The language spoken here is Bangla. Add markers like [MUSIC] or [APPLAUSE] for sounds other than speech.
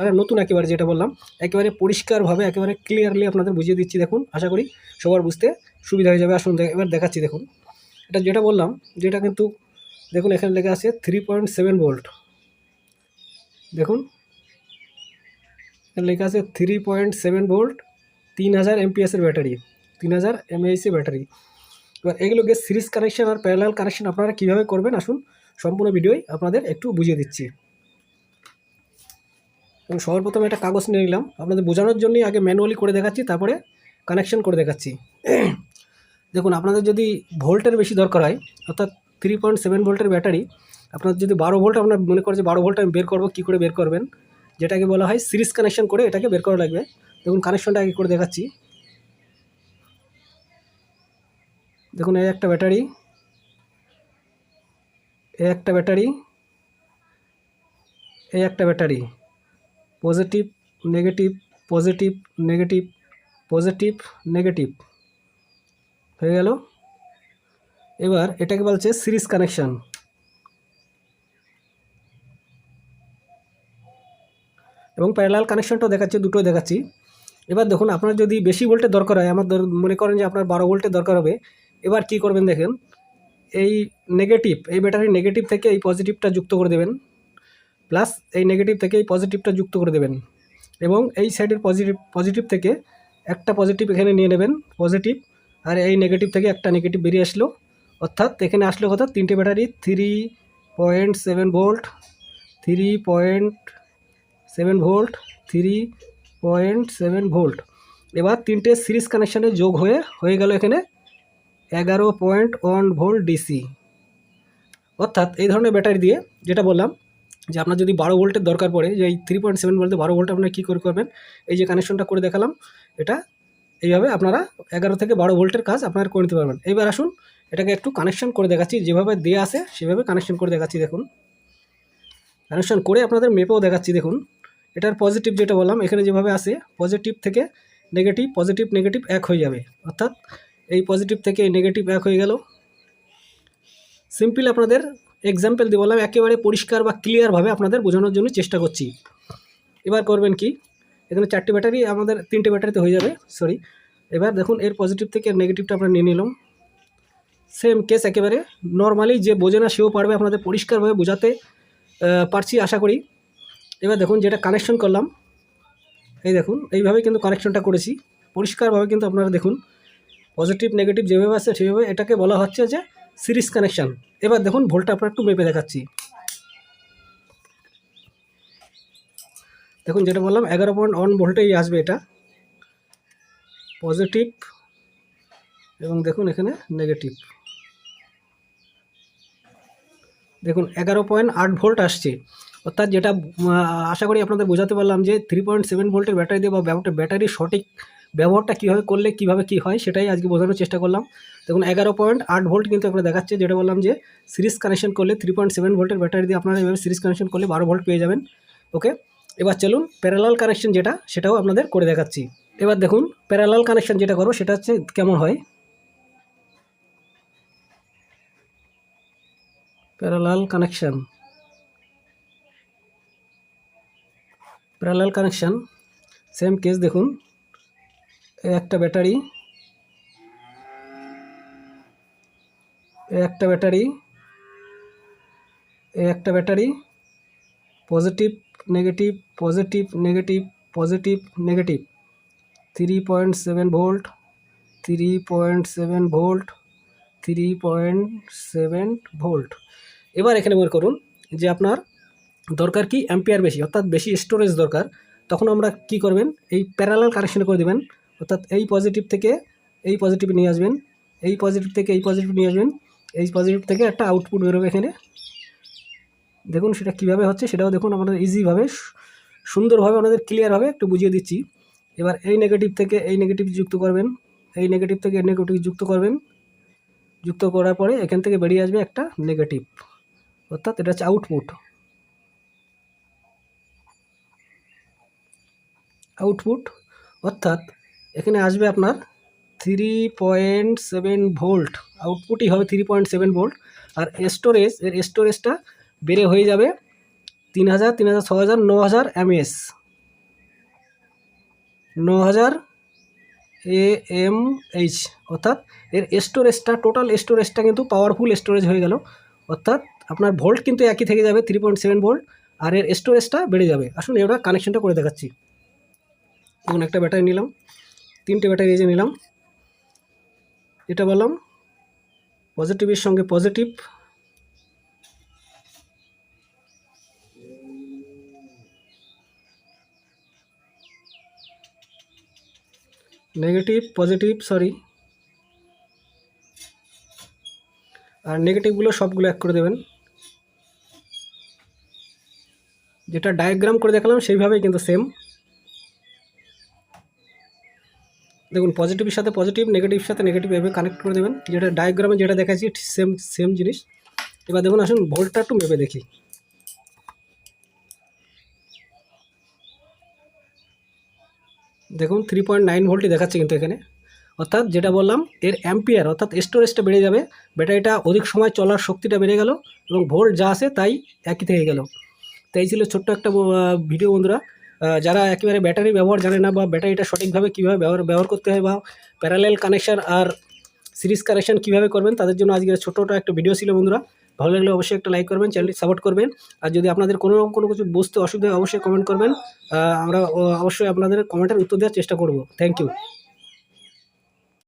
তারা নতুন একেবারে যেটা বললাম, একেবারে পরিষ্কারভাবে, একেবারে ক্লিয়ারলি আপনাদের বুঝিয়ে দিচ্ছি দেখুন, আশা করি সবার বুঝতে সুবিধা হয়ে যাবে। আসুন এবার দেখাচ্ছি দেখুন। এটা যেটা বললাম, যেটা কিন্তু দেখুন এখানে লেখা আছে থ্রি পয়েন্ট সেভেন ভোল্ট দেখুন, এখানে লেখা আছে থ্রি পয়েন্ট সেভেন ভোল্ট তিন হাজার এমপিএসের ব্যাটারি, তিন হাজার এমএইসি ব্যাটারি। এবার এগুলোকে সিরিজ কানেকশন আর প্যারালাল কানেকশন আপনারা কীভাবে করবেন? আসুন সম্পূর্ণ ভিডিওই আপনাদের একটু বুঝিয়ে দিচ্ছি। এবং সবার প্রথমে একটা কাগজ নিয়ে নিলাম। আপনাদের বোঝানোর জন্যই আগে ম্যানুয়ালি করে দেখাচ্ছি, তারপরে কানেকশন করে দেখাচ্ছি। [CLEARS THROAT] দেখুন, আপনাদের যদি ভোল্টের বেশি দরকার হয়, অর্থাৎ থ্রি পয়েন্ট সেভেন ভোল্টের ব্যাটারি, আপনার যদি বারো ভোল্ট, আপনার মনে করে যে বারো ভোল্ট আমি বের করব, কী করে বের করবেন? যেটাকে বলা হয় সিরিজ কানেকশন করে এটাকে বের করা লাগবে। দেখুন কানেকশনটা আগে করে দেখাচ্ছি। দেখুন, এই একটা ব্যাটারি, এই একটা ব্যাটারি, এই একটা battery. Positive, negative positive negative positive, negative. হয়ে গেল। এবার এটাকে বলছে সিরিজ কানেকশান। এবং প্যারালাল কানেকশনটাও দেখাচ্ছে, দুটোই দেখাচ্ছি। এবার দেখুন, আপনার যদি বেশি ভোল্টের দরকার হয়, আমার মনে করেন যে আপনার বারো ভোল্টের দরকার হবে, এবার কি করবেন দেখেন, এই নেগেটিভ এই ব্যাটারির নেগেটিভ থেকে এই পজিটিভটা যুক্ত করে দেবেন। প্লাস এই নেগেটিভ থেকে এই পজিটিভটা যুক্ত করে দেবেন। এবং এই সাইডের পজিটিভ পজিটিভ থেকে একটা পজিটিভ এখানে নিয়ে নেবেন পজিটিভ আর এই নেগেটিভ থেকে একটা নেগেটিভ বেরিয়ে আসলো। অর্থাৎ এখানে আসলো কথা তিনটে battery three point seven volt three point seven volt three point seven volt এবার তিনটে সিরিজ কানেকশানে যোগ হয়ে হয়ে গেল এখানে এগারো পয়েন্ট ওয়ান ভোল্ট ডিসি অর্থাৎ এই ধরনের ব্যাটারি দিয়ে যেটা বললাম যে আপনার যদি বারো ভোল্টের দরকার পড়ে, যে এই থ্রি পয়েন্ট সেভেন ভোল্টে বারো ভোল্ট আপনারা কী করে করবেন? এই যে কানেকশনটা করে দেখালাম, এটা এইভাবে আপনারা এগারো থেকে বারো ভোল্টের কাজ আপনারা করে নিতে পারবেন। এবার আসুন, এটাকে একটু কানেকশন করে দেখাচ্ছি, যেভাবে দেওয়া আসে সেভাবে কানেকশন করে দেখাচ্ছি, দেখুন। কানেকশন করে আপনাদের মেপেও দেখাচ্ছি, দেখুন। এটার পজিটিভ যেটা বললাম, এখানে যেভাবে আসে পজিটিভ থেকে নেগেটিভ পজিটিভ নেগেটিভ এক হয়ে যাবে। অর্থাৎ এই পজিটিভ থেকে নেগেটিভ এক হয়ে গেল। সিম্পল আপনাদের এক্সাম্পল দিয়ে বললাম, একেবারে পরিষ্কার বা ক্লিয়ারভাবে আপনাদের বোঝানোর জন্য চেষ্টা করছি। এবার করবেন কি? এখানে চারটে ব্যাটারি আমাদের তিনটে ব্যাটারিতে হয়ে যাবে সরি এবার দেখুন, এর পজিটিভ থেকে নেগেটিভটা আমরা নিয়ে নিলাম। সেম কেস একেবারে নর্মালি যে বোঝে না, সেও পারবে আপনাদের পরিষ্কারভাবে বোঝাতে পারছি আশা করি। এবার দেখুন, যেটা কানেকশন করলাম, এই দেখুন এইভাবে কিন্তু কানেকশনটা করেছি। পরিষ্কারভাবে কিন্তু আপনারা দেখুন পজিটিভ নেগেটিভ যেভাবে আছে সেভাবে এটাকে বলা হচ্ছে যে সিরিজ কানেকশান। এবার দেখুন ভোল্টটা আপনার একটু মেপে দেখাচ্ছি। দেখুন যেটা বললাম, এগারো পয়েন্ট ওয়ান ভোল্টেই আসবে এটা। পজিটিভ এবং দেখুন এখানে নেগেটিভ দেখুন, এগারো পয়েন্ট আট ভোল্ট আসছে। অর্থাৎ যেটা আশা করি আপনাদের বোঝাতে পারলাম যে থ্রি পয়েন্ট সেভেন ভোল্টের ব্যাটারি দিয়ে বা ব্যাটারির সঠিক ব্যবহারটা কীভাবে করলে, কীভাবে কী হয়, সেটাই আজকে বোঝানোর চেষ্টা করলাম। দেখুন, এগারো পয়েন্ট আট ভোল্ট কিন্তু আপনার দেখাচ্ছে, যেটা বললাম যে সিরিজ কানেকশন করলে থ্রি পয়েন্ট সেভেন ভোল্টের ব্যাটারি দিয়ে আপনারা এভাবে সিরিজ কানেকশন করলে বারো ভোল্ট পেয়ে যাবেন। ওকে এবার চলুন প্যারালাল কানেকশন যেটা, সেটাও আপনাদের করে দেখাচ্ছি। এবার দেখুন প্যারালাল কানেকশন যেটা করো, সেটা হচ্ছে কেমন হয়? Parallel connection parallel connection same case দেখুন। একটা ব্যাটারি। একটা ব্যাটারি। একটা battery. Positive, negative positive negative positive, negative. Three point seven volt, three point seven volt, three point seven volt. এবার এখানে মনে করুন যে আপনার দরকার কি অ্যাম্পিয়ার বেশি, অর্থাৎ বেশি স্টোরেজ দরকার। তখন আমরা কি করবেন? এই প্যারালাল কানেকশন করে দেবেন। অর্থাৎ এই পজিটিভ থেকে এই পজিটিভ নিয়ে আসবেন, এই পজিটিভ থেকে এই পজিটিভ নিয়ে আসবেন, এই পজিটিভ থেকে একটা আউটপুট বেরোবে এখানে। দেখুন সেটা কীভাবে হচ্ছে, সেটাও দেখুন আমাদের ইজিভাবে সুন্দরভাবে আমাদের ক্লিয়ারভাবে একটু বুঝিয়ে দিচ্ছি। এবার এই নেগেটিভ থেকে এই নেগেটিভ যুক্ত করবেন, এই নেগেটিভ থেকে এই নেগেটিভ যুক্ত করবেন। যুক্ত করার পরে এখান থেকে বেরিয়ে আসবে একটা নেগেটিভ অর্থাৎ এটা হচ্ছে আউটপুট আউটপুট অর্থাৎ এখানে আসবে আপনার থ্রি পয়েন্ট সেভেন ভোল্ট আউটপুটই হবে থ্রি পয়েন্ট সেভেন ভোল্ট আর স্টোরেজ এর স্টোরেজটা বেড়ে হয়ে যাবে তিন হাজার তিন হাজার ছ হাজার ন হাজার এমএস ন হাজার এ এম এইচ অর্থাৎ এর স্টোরেজটা টোটাল স্টোরেজটা কিন্তু পাওয়ারফুল স্টোরেজ হয়ে গেল। অর্থাৎ আপনার ভোল্ট কিন্তু একই থেকে যাবে থ্রি পয়েন্ট সেভেন ভোল্ট আর এর স্টোরেজটা বেড়ে যাবে। আসুন এবার কানেকশনটা করে দেখাচ্ছি। দেখুন, একটা ব্যাটারি নিলাম। তিনটে ব্যাটারি এই যে নিলাম। এটা বললাম পজিটিভের সঙ্গে পজিটিভ নেগেটিভ পজিটিভ সরি আর নেগেটিভগুলো সবগুলো এক করে দেবেন। যেটা ডায়াগ্রাম করে দেখালাম, সেইভাবেই কিন্তু সেম দেখুন পজিটিভের সাথে পজিটিভ নেগেটিভের সাথে নেগেটিভ এভাবে কানেক্ট করে দেবেন। যেটা ডায়াগ্রামে যেটা দেখাচ্ছি সেম সেম জিনিস। এবার দেখুন, আসুন ভোল্টটা একটু মেপে দেখি। দেখুন থ্রি পয়েন্ট নাইন ভোল্টই দেখাচ্ছে কিন্তু এখানে। অর্থাৎ যেটা বললাম, এর অ্যাম্পিয়ার অর্থাৎ স্টোরেজটা বেড়ে যাবে ব্যাটারিটা অধিক সময় চলার শক্তিটা বেড়ে গেল এবং ভোল্ট যা আছে তাই একই থেকে গেল। তাই ছিল ছোট্ট একটা ভিডিও বন্ধুরা। যারা একেবারে ব্যাটারি ব্যবহার জানে না বা ব্যাটারিটা সঠিকভাবে কীভাবে ব্যবহার ব্যবহার করতে হয় বা প্যারালেল কানেকশান আর সিরিজ কানেকশান কীভাবে করবেন, তাদের জন্য আজকে ছোটোটা একটা ভিডিও ছিল বন্ধুরা। ভালো লাগলে অবশ্যই একটা লাইক করবেন চ্যানেলটি সাপোর্ট করবেন। আর যদি আপনাদের কোনো রকম কোনো কিছু বুঝতে অসুবিধা অবশ্যই কমেন্ট করবেন। আমরা অবশ্যই আপনাদের কমেন্টের উত্তর দেওয়ার চেষ্টা করব। Thank you